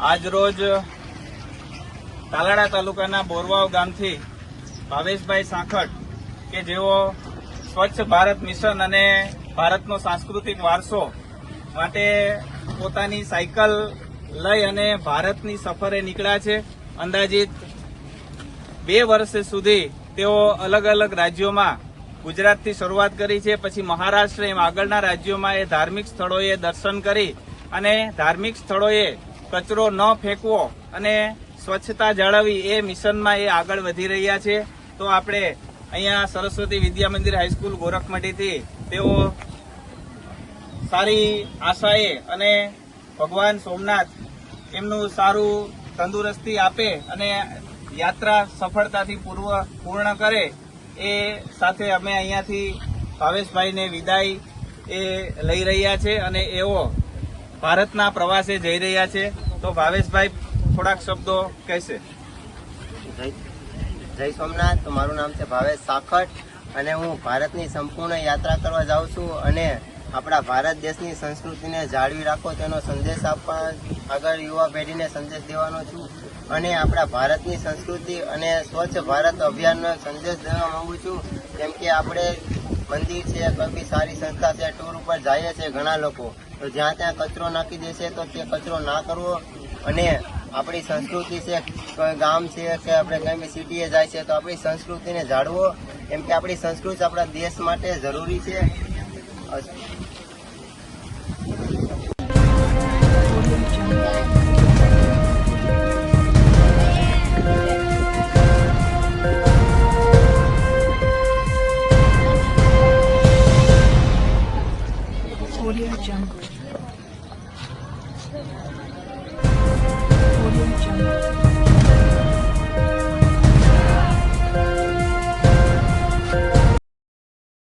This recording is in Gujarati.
આજ રોજ તાલાડા તાલુકાના બોરવાવ ગામથી ભાવેશભાઈ સાંખટ કે જેઓ સ્વચ્છ ભારત મિશન અને ભારતનો સાંસ્કૃતિક વારસો માટે પોતાની સાયકલ લઈ અને ભારતની સફરે નીકળ્યા છે. અંદાજિત બે વર્ષ સુધી તેઓ અલગ અલગ રાજ્યોમાં ગુજરાતથી શરૂઆત કરી છે. પછી મહારાષ્ટ્ર એમ આગળના રાજ્યોમાં એ ધાર્મિક સ્થળોએ દર્શન કરી અને ધાર્મિક સ્થળોએ કચરો ન ફેંકવો અને સ્વચ્છતા જાળવવી એ મિશનમાં એ આગળ વધી રહ્યા છે. તો આપણે અહીંયા સરસ્વતી વિદ્યા મંદિર હાઈસ્કૂલ ગોરખમઢીથી તેઓ સારી આશાએ અને ભગવાન સોમનાથ એમનું સારું તંદુરસ્તી આપે અને યાત્રા સફળતાથી પૂર્વ પૂર્ણ કરે એ સાથે અમે અહીંયાથી ભાવેશભાઈને વિદાય એ લઈ રહ્યા છે અને એઓ ભારતના પ્રવાસે જઈ રહ્યા છે. તો ભાવેશભાઈ, થોડાક શબ્દો કહેશે. જય જય સોમનાથ. મારું નામ છે ભાવેશ સાખટ અને હું ભારતની સંપૂર્ણ યાત્રા કરવા જાઉં છું અને આપણા ભારત દેશની સંસ્કૃતિને જાળવી રાખો તેનો સંદેશ આપવા આગળ યુવા પેઢીને સંદેશ દેવાનો છું. અને આપણા ભારતની સંસ્કૃતિ અને સ્વચ્છ ભારત અભિયાનનો સંદેશ દેવા માગું છું. કેમ કે આપણે મંદિર છે કોઈ બી સારી સંસ્થા છે ટૂર ઉપર જઈએ છે ઘણા લોકો. તો જ્યાં ત્યાં કચરો નાખી દેશે તો તે કચરો ના કરવો. અને આપણી સંસ્કૃતિ છે ગામ છે કે આપણે કંઈ બી સિટીએ જાય છે તો આપણી સંસ્કૃતિને જાળવો. કેમ કે આપણી સંસ્કૃતિ આપણા દેશ માટે જરૂરી છે. Audio Jungle.